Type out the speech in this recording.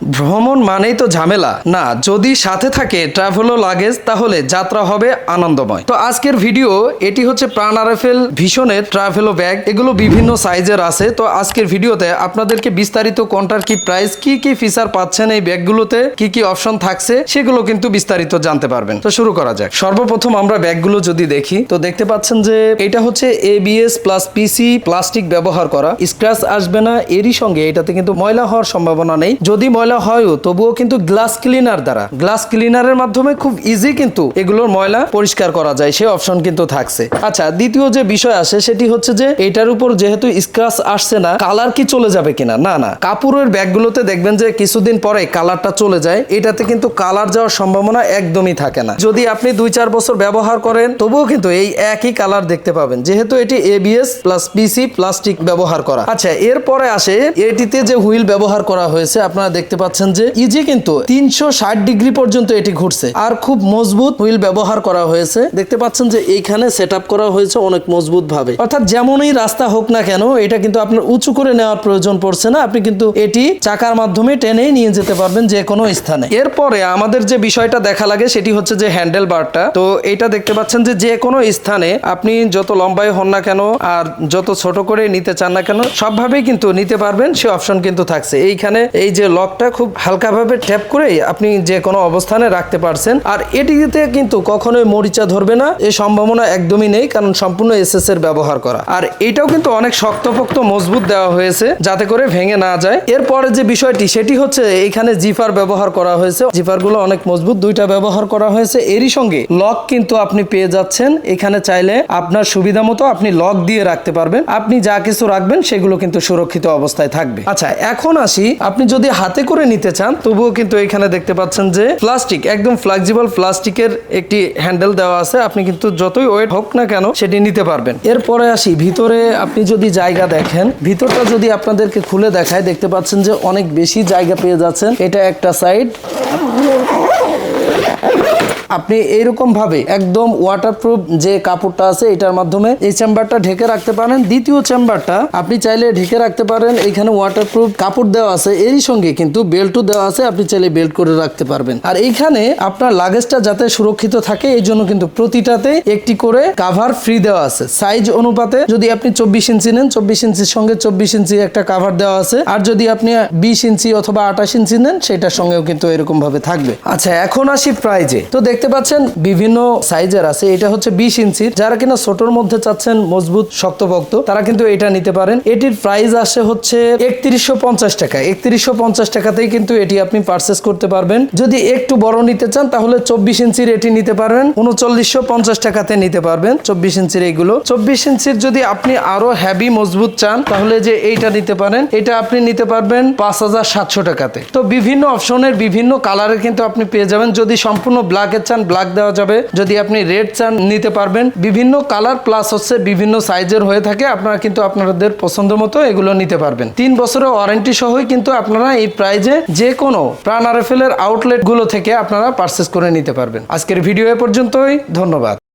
ভ্রমণ মানেই তো ঝামেলা। না, যদি সাথে থাকে ট্রাভেল লাগেজ তাহলে যাত্রা হবে আনন্দময়। তো আজকের ভিডিও এটি হচ্ছে প্রাণ আরএফএল ভীষণের ট্রাভেলো ব্যাগ এগুলো বিভিন্ন সাইজের আছে। তো আজকের ভিডিওতে আপনাদেরকে বিস্তারিত কোনটার কি প্রাইস কি কি ফিচার পাচ্ছেন এই ব্যাগগুলোতে কি কি অপশন থাকছে, সেগুলো কিন্তু বিস্তারিত জানতে পারবেন। তো শুরু করা যাক। সর্বপ্রথম আমরা ব্যাগগুলো যদি দেখি, তো দেখতে পাচ্ছেন যে এটা হচ্ছে এবিএস প্লাস পিসি প্লাস্টিক ব্যবহার করা। স্ক্র্যাচ আসবে না, এরই সঙ্গে এটাতে কিন্তু ময়লা হওয়ার সম্ভাবনা নেই। যদি ময়লা হয়ও, তবুও কিন্তু গ্লাস ক্লিনার দ্বারা। গ্লাস ক্লিনারের মাধ্যমে খুব ইজি কিন্তু এগুলোর ময়লা পরিষ্কার করা যায়, সে অপশন কিন্তু থাকছে। আচ্ছা দ্বিতীয় যে বিষয় আসে, সেটি হচ্ছে যে এটার উপর যেহেতু স্ক্র্যাচ আসছে না কালার কি চলে যাবে কিনা? না না। কাপড়ের ব্যাগগুলোতে দেখবেন যে কিছুদিন পরে কালারটা চলে যায়, এটাতে কিন্তু কালার যাওয়ার সম্ভাবনা একদমই থাকে না। যদি আপনি দুই চার বছর ব্যবহার করেন, তবুও কিন্তু এই একই কালার দেখতে পাবেন। যেহেতু এটি এবিএস প্লাস পিসি প্লাস্টিক ব্যবহার করা। আচ্ছা এরপরে আসে, এটিতে যে হুইল ব্যবহার করা হয়েছে, আপনারা দেখতে পাচ্ছেন যে ইজি কিন্তু তিনশো ষাট ডিগ্রি পর্যন্ত এটি ঘুরছে। আর খুব মজবুত হুইল ব্যবহার করা হয়েছে। দেখতে পাচ্ছেন যে এইখানে সেট করা হয়েছে অনেক মজবুত ভাবে অর্থাৎ যেমনই রাস্তা হোক না কেন, এটা কিন্তু আপনার উঁচু করে নেওয়ার প্রয়োজন পড়ছে না। আপনি কিন্তু এটি চাকার মাধ্যমে টেনে নিয়ে যেতে পারবেন যে কোনো স্থানে। এরপরে আমাদের যে বিষয়টা দেখা লাগে সেটি হচ্ছে যে হ্যান্ডেল বারটা। তো এটা দেখতে পাচ্ছেন যে যে কোনো স্থানে আপনি যত লম্বাই হন না কেন আর যত ছোট করে নিতে চান না কেন, সবভাবেই কিন্তু নিতে পারবেন। সে অপশন কিন্তু থাকছে। এইখানে এই যে লকটা খুব হালকাভাবে ট্যাপ করে আপনি যে কোনো অবস্থানে রাখতে পারছেন। আর এটিতে কিন্তু কখনোই মরিচা ধরবে না। এই সম্ভাবনা একদমই নেই, কারণ সম্পূর্ণ এসএস এর ব্যবহার করা। আর এটাও কিন্তু অনেক শক্তপোক্ত মজবুত দেওয়া হয়েছে, যাতে করে ভেঙে না যায়। এরপরে যে বিষয়টি, সেটি হচ্ছে এইখানে জিফার ব্যবহার করা হয়েছে। জিফারগুলো অনেক মজবুত, দুইটা ব্যবহার করা হয়েছে। এরই সঙ্গে লক কিন্তু আপনি পেয়ে যাচ্ছেন। এখানে চাইলে আপনার সুবিধা মতো আপনি লক দিয়ে রাখতে পারবেন। আপনি যা কিছু রাখবেন, সেগুলো কিন্তু সুরক্ষিত অবস্থায় থাকবে। আচ্ছা এখন আসি। আপনি যদি হাতে করে নিতে চান, তবুও কিন্তু এখানে দেখতে পাচ্ছেন যে প্লাস্টিক, একদম ফ্লেক্সিবল প্লাস্টিকের একটি হ্যান্ডেল দেওয়া আছে। আপনি কিন্তু যতই ওয়েট হোক না কেন সেটি নিতে পারবেন। এরপরে আসি, ভিতরে আপনি যদি জায়গা দেখেন, ভিতরটা যদি আপনাদেরকে খুলে দেখায়, দেখতে পাচ্ছেন যে অনেক বেশি জায়গা পেয়ে যাচ্ছেন। এটা একটা সাইড আপনি এইরকম ভাবে একদম ওয়াটারপ্রুফ যে কাপড়টা আছে, এটার মাধ্যমে এই চেম্বারটা ঢেকে রাখতে পারেন। দ্বিতীয় চেম্বারটা আপনি চাইলে ঢেকে রাখতে পারেন। এখানে ওয়াটারপ্রুফ কাপড় দেওয়া আছে। এরই সঙ্গে কিন্তু বেল্টও দেওয়া আছে। আপনি চাইলে বেল্ট করে রাখতে পারবেন। আর এইখানে আপনার লাগেজটা যাতে সুরক্ষিত থাকে, এই জন্য কিন্তু প্রতিটাতে একটি করে কাভার ফ্রি দেওয়া আছে। সাইজ অনুপাতে যদি আপনি চব্বিশ ইঞ্চি নেন, চব্বিশ ইঞ্চির সঙ্গে চব্বিশ ইঞ্চি একটা কাভার দেওয়া আছে। আর যদি আপনি বিশ ইঞ্চি অথবা আঠাশ ইঞ্চি নেন, সেটার সঙ্গেও কিন্তু এরকম ভাবে থাকবে। আচ্ছা এখন আসি প্রাইজে তো দেখতে পাচ্ছেন বিভিন্ন সাইজের আছে। এটা হচ্ছে বিশ ইঞ্চির যারা কিনা ছোটর মধ্যে চাচ্ছেন মজবুত, শক্তপোক্ত, তারা কিন্তু এটা নিতে পারেন। এটির প্রাইস আসে হচ্ছে একত্রিশশো পঞ্চাশ টাকা। একত্রিশশো পঞ্চাশ টাকাতেই কিন্তু এটি আপনি পারচেস করতে পারবেন। যদি একটু বড় নিতে চান, তাহলে চব্বিশ ইঞ্চির এটি নিতে পারবেন উনচল্লিশশো পঞ্চাশ টাকাতে নিতে পারবেন চব্বিশ ইঞ্চির এইগুলো। চব্বিশ ইঞ্চির যদি আপনি আরও হ্যাভি মজবুত চান, তাহলে যে এইটা নিতে পারেন, এটা আপনি নিতে পারবেন পাঁচ হাজার সাতশো টাকাতে। তো বিভিন্ন অপশনের বিভিন্ন কালারের কিন্তু আপনি পেয়ে যাবেন। যদি সম্পূর্ণ ব্ল্যাকের চান ব্ল্যাক দেওয়া যাবে। যদি আপনি রেড চান, নিতে পারবেন। বিভিন্ন কালার প্লাস হচ্ছে বিভিন্ন সাইজের হয়ে থাকে। আপনারা কিন্তু আপনাদের পছন্দ মতো এগুলো নিতে পারবেন। তিন বছরের ওয়ারেন্টি সহই কিন্তু আপনারা এই প্রাইজে যে কোনো প্রাণ আরএফএল এর আউটলেটগুলো থেকে আপনারা পারচেস করে নিতে পারবেন। আজকের ভিডিও এ পর্যন্তই। ধন্যবাদ।